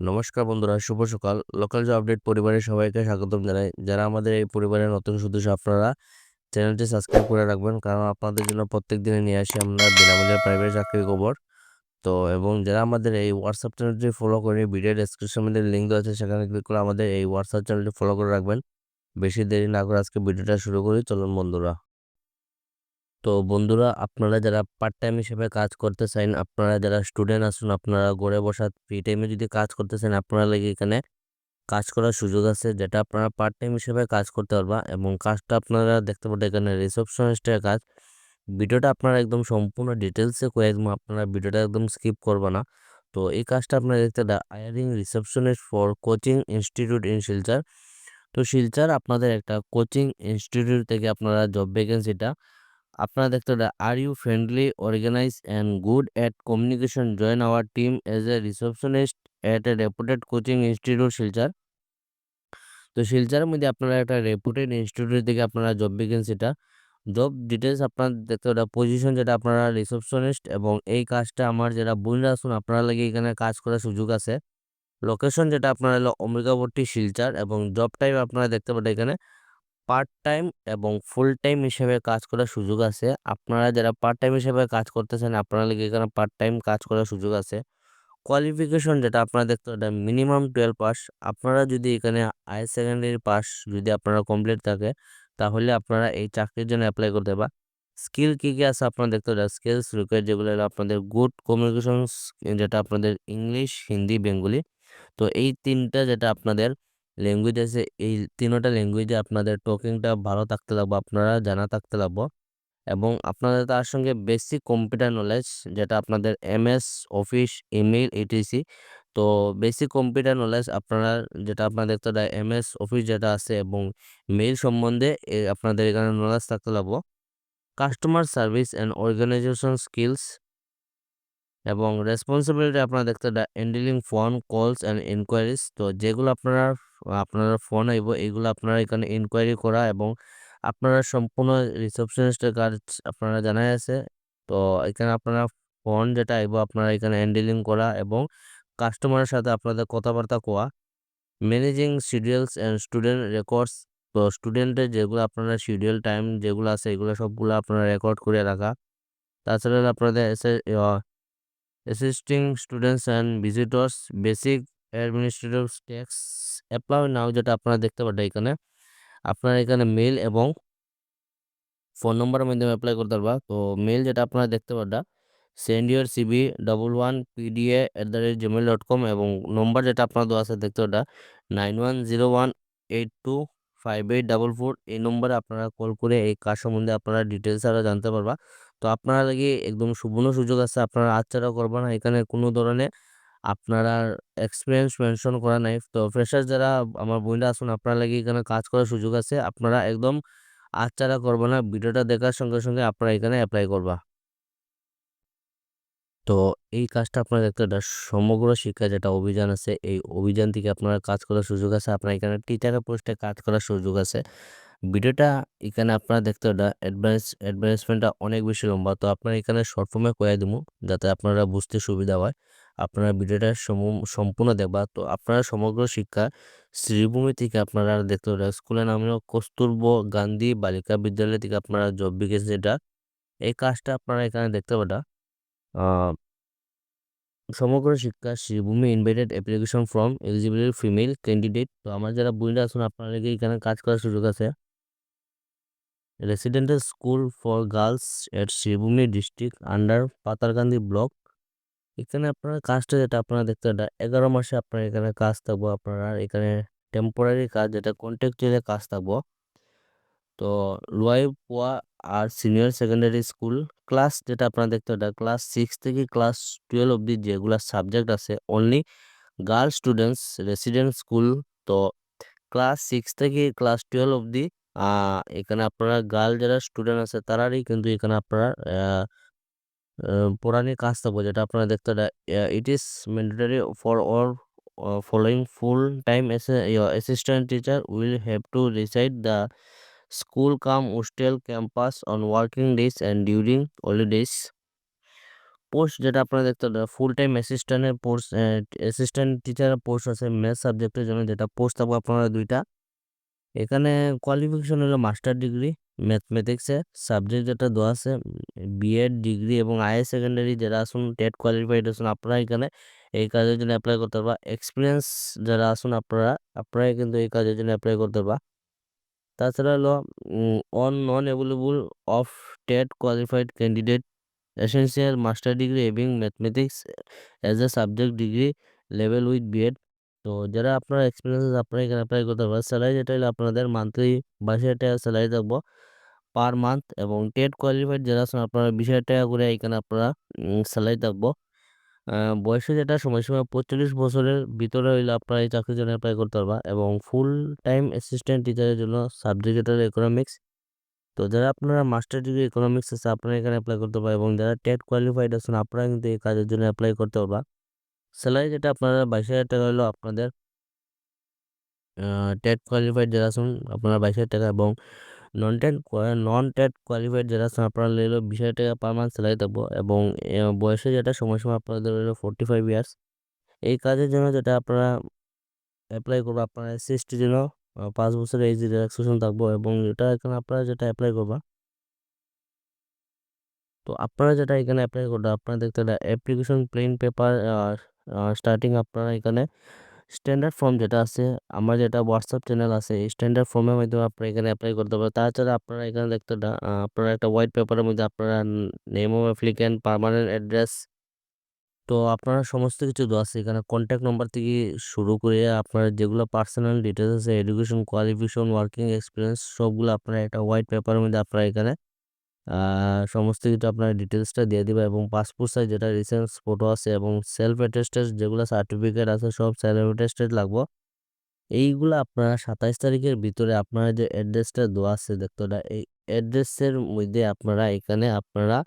নমস্কার বন্ধুরা, শুভ সকাল। লোকাল জব আপডেট পরিবারের সবাইকে স্বাগতম জানাই। যারা আমাদের এই পরিবারের নতুন সদস্য, আপনারা চ্যানেলটি সাবস্ক্রাইব করে রাখবেন, কারণ আপনাদের জন্য প্রত্যেক দিনে নিয়ে আসি আমরা বিনামূল্যে প্রাইভেট চাকরির খবর। তো, এবং যারা আমাদের এই হোয়াটসঅ্যাপ চ্যানেলটি ফলো করে ভিডিও ডেসক্রিপশন মধ্যে লিঙ্ক দেওয়া আছে, সেখানে ক্লিক করে আমাদের এই হোয়াটসঅ্যাপ চ্যানেলটি ফলো করে রাখবেন। বেশি দেরি না করে আজকে ভিডিওটা শুরু করি, চলুন বন্ধুরা। তো বন্ধুরা, আপনারা যারা পার্ট টাইম হিসেবে কাজ করতে চান, আপনারা যারা স্টুডেন্ট আছেন, আপনারা ঘরে বসা ফ্রি টাইমে যদি কাজ করতে চান, আপনারা লাগে এখানে কাজ করার সুযোগ আছে, যেটা আপনারা পার্ট টাইম হিসেবে কাজ করতে পারবা এবং কাজটা আপনারা দেখতে পাবেন এখানে রিসেপশনিস্টের কাজ। ভিডিওটা আপনারা একদম সম্পূর্ণ ডিটেলসে কয়ে একদম আপনারা ভিডিওটা একদম স্কিপ করবা না। তো এই কাজটা আপনারা দেখতে hiring receptionist for coaching institute in Silchar. তো শিলচর আপনাদের একটা কোচিং ইনস্টিটিউট থেকে আপনারা জব ভ্যাকেন্সিটা আপনারা দেখতে পারেন are you friendly organise and good at communication join our team as a receptionist at a reputed coaching institute Silchar তো শিলচরের মধ্যে আপনারা একটা রেপুটেড ইনস্টিটিউট থেকে আপনারা জব ভ্যাকেন্সিটা জব ডিটেলস আপনার দেখতে পারেন পজিশন যেটা আপনারা রিসেপশনিস্ট এবং এই কাজটা আমার যেটা বোনরা আসুন আপনারা লাগে এখানে কাজ করার সুযোগ আছে। লোকেশন যেটা আপনারা হলো অমৃগাবর্তী শিলচর এবং জব টাইম আপনারা দেখতে পারেন এখানে। পার্ট টাইম এবং ফুল টাইম হিসেবে কাজ করার সুযোগ আছে। আপনারা যারা পার্ট টাইম হিসেবে কাজ করতেছেন, আপনারা লিগে এখানে পার্ট টাইম কাজ করার সুযোগ আছে। কোয়ালিফিকেশন যেটা আপনারা দেখতে পারেন মিনিমাম টুয়েলভ পাস আপনারা যদি এখানে হায়ার সেকেন্ডারি পাস যদি আপনারা কমপ্লিট থাকে, তাহলে আপনারা এই চাকরির জন্য অ্যাপ্লাই করতে পারেন স্কিল কী কী আছে আপনারা দেখতে পারেন স্কিলস রিকোয়ার যেগুলো হলো আপনাদের গুড কমিউনিকেশন যেটা আপনাদের ইংলিশ হিন্দি বেঙ্গলি তো এই তিনটা যেটা আপনাদের ল্যাঙ্গুয়েজ আছে, এই তিনটা ল্যাঙ্গুয়েজে আপনাদের টকিংটা ভালো থাকতে লাগবে, আপনারা জানা থাকতে লাগবো। এবং আপনাদের তার সঙ্গে বেসিক কম্পিউটার নলেজ যেটা আপনাদের এমএস অফিস ইমেল এটিসি তো বেসিক কম্পিউটার নলেজ আপনারা, যেটা আপনাদের তো এমএস অফিস যেটা আছে এবং মেইল সম্বন্ধে আপনাদের এখানে নলেজ থাকতে লাগবো। Customer service and organization skills এবং রেসপন্সিবিলিটি আপনারা দেখতে handling phone calls and inquiries তো যেগুলো আপনারা আপনারা ফোন আইব এগুলো আপনারা এখানে ইনকোয়ারি করা এবং আপনারা সম্পূর্ণ রিসেপশনিস্টের কাজ আপনারা জানাই আছে, তো এখানে আপনারা ফোন যেটা আইব আপনারা এখানে হ্যান্ডেলিং করা এবং কাস্টমারের সাথে আপনাদের কথাবার্তা কোয়া managing schedules and student records তো স্টুডেন্টের যেগুলো আপনারা শিডিউল টাইম যেগুলো আছে, এগুলো সবগুলো আপনারা রেকর্ড করে রাখা। তাছাড়া আপনাদের assisting students and visitors basic administrative tasks apply now যেটা আপনারা দেখতে পারেন এখানে। আপনারা এখানে মেল এবং ফোন নম্বরের মাধ্যমে অ্যাপ্লাই করতে পারবা। তো মেল যেটা আপনারা দেখতে পারবা send your CB double one PDA at the rate Gmail dot com এবং নম্বর যেটা আপনার দেওয়া আছে দেখতে পারবা nine one zero one eight two five eight double four এই নম্বরে আপনারা কল করে এই কাজ সম্বন্ধে আপনারা ডিটেলস আরও জানতে পারবা। তো আপনারা লাগে একদম সুবর্ণ সুযোগ আছে, আপনারা আচ্ছাটা করবা না। এখানে কোনো ধরনের আপনারা এক্সপিরিয়েন্স মেনশন করা নাই। তো ফ্রেশার যারা, আমার বইটা আসুন আপনারা লাগে এখানে কাজ করার সুযোগ আছে। আপনারা একদম আচ্ছাটা করবা না, ভিডিওটা দেখার সঙ্গে সঙ্গে আপনারা এখানে অ্যাপ্লাই করবা। তো এই কাজটা আপনারা একটা সমগ্র শিক্ষা, যেটা অভিযান আছে, এই অভিযান থেকে আপনারা কাজ করার সুযোগ আছে। আপনার এখানে টিচারের পোস্টে কাজ করার সুযোগ আছে। ভিডিওটা এখানে আপনারা দেখতে ওটা অ্যাডভান্স অ্যাডভান্সমেন্টটা অনেক বেশি লম্বা। তো আপনারা এখানে শর্ট ফর্মে কয়ে দেবো যাতে আপনারা বুঝতে সুবিধা হয়। আপনারা ভিডিওটা সম্পূর্ণ দেখবা। তো আপনারা সমগ্র শিক্ষা শ্রীভূমি থেকে আপনারা দেখতে পারেন স্কুলের নাম হলো কস্তুরব গান্ধী বালিকা বিদ্যালয় থেকে আপনারা জব বিকেছে এটা এই কাজটা আপনারা এখানে দেখতে পাটা Samagra Shiksha Sribhumi invited application form eligible female candidate তো আমার যারা বইটা আছেন আপনারা এখানে কাজ করার সুযোগ আছে। Residential school for girls at Sribhumi district under Patharkandi block এখানে আপনারা কাজটা যেটা আপনারা দেখতে এটা এগারো মাসে আপনার এখানে কাজ থাকব, আপনারা এখানে টেম্পোরারি কাজ যেটা কন্ট্রাকচুয়ালি কাজ থাকব। তো লোয়াই পোয়া আর সিনিয়র সেকেন্ডারি স্কুল ক্লাস যেটা আপনারা দেখতে এটা ক্লাস সিক্স থেকে ক্লাস টুয়েলভ অব্দি যেগুলো সাবজেক্ট আছে only girls students resident school তো ক্লাস সিক্স থেকে ক্লাস টুয়েলভ অব্দি এখানে আপনারা গার্ল যারা স্টুডেন্ট আছে তারারই কিন্তু এখানে আপনারা পড়া কাজ থাকব যেটা আপনারা দেখতে it is mandatory for all following full time assistant teacher will have to reside the school cum hostel campus on working days and during holidays post যেটা আপনারা দেখতে ফুল টাইম অ্যাসিস্ট্যান্টের পোস্ট অ্যাসিস্ট্যান্ট টিচারের পোস্ট আছে। Math সাবজেক্টের জন্য যেটা post থাকবে আপনারা দুইটা। এখানে কোয়ালিফিকেশন হলো মাস্টার ডিগ্রি ম্যাথমেটিক্সে সাবজেক্ট যেটা দেওয়া আছে বিএড ডিগ্রি এবং আইএ সেকেন্ডারি যারা আসুন, টেট কোয়ালিফাইড আসুন, আপনারা এখানে এই কাজের জন্য অ্যাপ্লাই করতে পারবা। এক্সপিরিয়েন্স যারা আসুন, আপনারা, আপনারাই কিন্তু এই কাজের জন্য অ্যাপ্লাই করতে পারবা। তাছাড়া হলো on non available of TET qualified candidate essential master degree এবং mathematics as a subject degree level with B Ed তো যারা আপনার এক্সপিরিয়েন্স আপনারা এখানে অ্যাপ্লাই করতে পারবেন স্যালারি যেটা হলো আপনাদের মান্থলি বাইশ হাজার টাকা স্যালারি থাকব পার মান্থ এবং টেট কোয়ালিফাইড যারা আছেন আপনারা বিশ হাজার টাকা করে এখানে আপনারা স্যালারি থাকব। বয়সে যেটা সময়সীমা পঁয়তাল্লিশ বছরের ভিতরে হইলে আপনারা এই চাকরির জন্য অ্যাপ্লাই করতে পারবা এবং ফুল টাইম অ্যাসিস্ট্যান্ট টিচারের জন্য সাবজেক্ট ইকোনমিক্স তো যারা আপনারা মাস্টার ডিগ্রি ইকোনমিক্স আছে, আপনারা এখানে অ্যাপ্লাই করতে পারবেন এবং যারা টেট কোয়ালিফাইড আছেন, আপনারা কিন্তু এই কাজের জন্য অ্যাপ্লাই করতে পারবা। স্যালারি যেটা আপনারা বাইশ হাজার টাকা হলো আপনাদের টেট কোয়ালিফাইড যারা আছেন আপনারা বাইশ হাজার টাকা এবং non TET non TET qualified যারা আছেন আপনারা হলো বিশ হাজার টাকা পার মান্থ স্যালারি থাকব এবং বয়সে যেটা সময়সীমা আপনাদের হলো ফোরটি ফাইভ ইয়ার্স এই কাজের জন্য যেটা আপনারা অ্যাপ্লাই করব আপনারা এসসি এসটির জন্য পাঁচ বছরের এজ রিল্যাক্সেশন থাকব এবং এটা এখানে আপনারা যেটা অ্যাপ্লাই করবা, তো আপনারা যেটা এখানে অ্যাপ্লাই করবেন আপনারা দেখতে অ্যাপ্লিকেশন প্লেন পেপার স্টার্টিং আপনারা এখানে স্ট্যান্ডার্ড ফর্ম যেটা আছে, আমার যেটা হোয়াটসঅ্যাপ চ্যানেল আছে স্ট্যান্ডার্ড ফর্মের মাধ্যমে আপনারা এখানে অ্যাপ্লাই করতে পারেন তাছাড়া আপনারা এখানে দেখতে আপনারা একটা হোয়াইট পেপারের মধ্যে আপনারা name of applicant permanent address তো আপনারা সমস্ত কিছু দেওয়া আছে। এখানে কন্ট্যাক্ট নম্বর থেকে শুরু করে আপনার যেগুলো পার্সোনাল ডিটেলস আছে এডুকেশন কোয়ালিফিকেশন ওয়ার্কিং এক্সপিরিয়েন্স সবগুলো আপনারা একটা হোয়াইট পেপারের মধ্যে আপনারা এখানে সমস্ত কিছু আপনার ডিটেলসটা দিয়ে দিবা এবং পাসপোর্ট সাইজ যেটা রিসেন্ট ফটো আছে এবং সেলফ অ্যাটেস্টেড যেগুলো সার্টিফিকেট আছে সব সেলফ অ্যাটেস্টেড লাগবো। এইগুলো আপনারা সাতাইশ তারিখের ভিতরে আপনারা যে অ্যাড্রেসটা দেওয়া আছে দেখতে এই অ্যাড্রেসের মধ্যে আপনারা এখানে আপনারা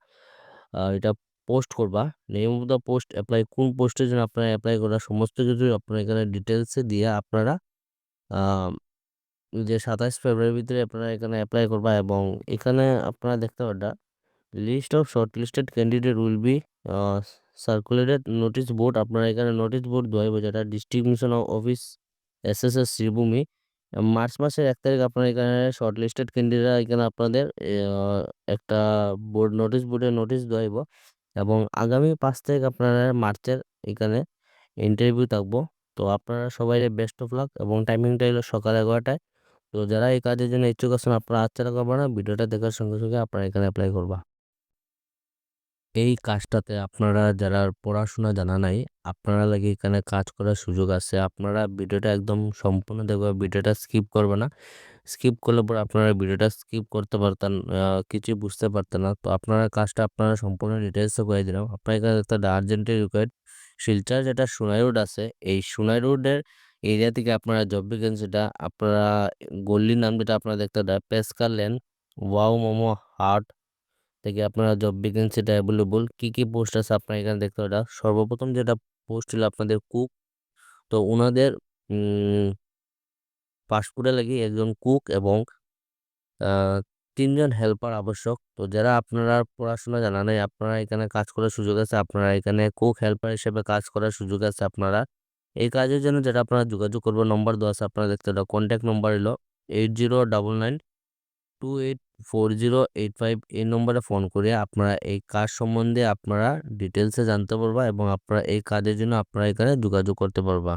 এটা পোস্ট করবা। Name of the post apply কোন পোস্টের জন্য আপনারা অ্যাপ্লাই করা, সমস্ত কিছু আপনারা এখানে ডিটেলসে দিয়ে আপনারা যে সাতাশ ফেব্রুয়ারির ভিতরে আপনারা এখানে অ্যাপ্লাই করবা এবং এখানে আপনারা দেখতে পারবেন list of shortlisted candidate will be circulated notice board আপনারা এখানে নোটিশ বোর্ড দেওয়া যেটা distribution office S S S Sribhumi March মাসের এক তারিখ আপনারা এখানে শর্ট লিস্টেড ক্যান্ডিডেট এখানে আপনাদের একটা বোর্ড নোটিশ বোর্ডে নোটিশ দেওয়া এবং আগামী পাঁচ তারিখ আপনারা মার্চের এখানে ইন্টারভিউ থাকব। তো আপনারা সবাই বেস্ট অফ লাক এবং টাইমিংটা হলো সকাল এগারোটায়। তো যারা এই কাজের জন্য ইচ্ছুক আছেন, আপনারা আচ্ছা করবা না। ভিডিওটা দেখার সঙ্গে সঙ্গে আপনারা এখানে অ্যাপ্লাই করবা। এই কাজটাতে আপনারা যারা পড়াশোনা জানা নাই, আপনারা লাগে এখানে কাজ করার সুযোগ আছে। আপনারা ভিডিওটা একদম সম্পূর্ণ দেখবে, ভিডিওটা স্কিপ করবে না। স্কিপ করলে পরে আপনারা ভিডিওটা স্কিপ করতে পারতেন কিছু বুঝতে পারতেন না। তো আপনারা কাজটা আপনারা সম্পূর্ণ ডিটেলসে করে দিলাম। আপনার এখানে একটা আর্জেন্টের রিকোয়ার্ড শিলচর যেটা সোনাই রোড আছে, এই সোনাই রোডের এরিয়া থেকে আপনারা জব ভ্যাকেন্সিটা আপনারা গল্লির নাম যেটা আপনারা দেখতে পারেন পেসকার লেন ওয়াও মোমো হার্ট থেকে আপনারা জব ভ্যাকেন্সিটা অ্যাভেলেবল কী কী পোস্ট আছে আপনারা এখানে দেখতে পারেন সর্বপ্রথম যেটা পোস্ট ছিল আপনাদের কুক তো ওনাদের পাসপোর্টে লাগে একজন কুক এবং তিনজন হেল্পার আবশ্যক। তো যারা আপনারা পড়াশোনা জানা নেই, আপনারা এখানে কাজ করার সুযোগ আছে, আপনারা এখানে কুক হেল্পার হিসেবে কাজ করার সুযোগ আছে আপনারা। এই কাজের জন্য যেটা আপনারা যোগাযোগ করবেন নম্বর দেওয়া আছে আপনারা দেখতে পারেন কন্ট্যাক্ট নম্বর এলো eight zero double nine two eight four zero eight five এই নম্বরে ফোন করে আপনারা এই কাজ সম্বন্ধে আপনারা ডিটেলসে জানতে পারবা এবং আপনারা এই কাজের জন্য আপনারা এখানে যোগাযোগ করতে পারবা।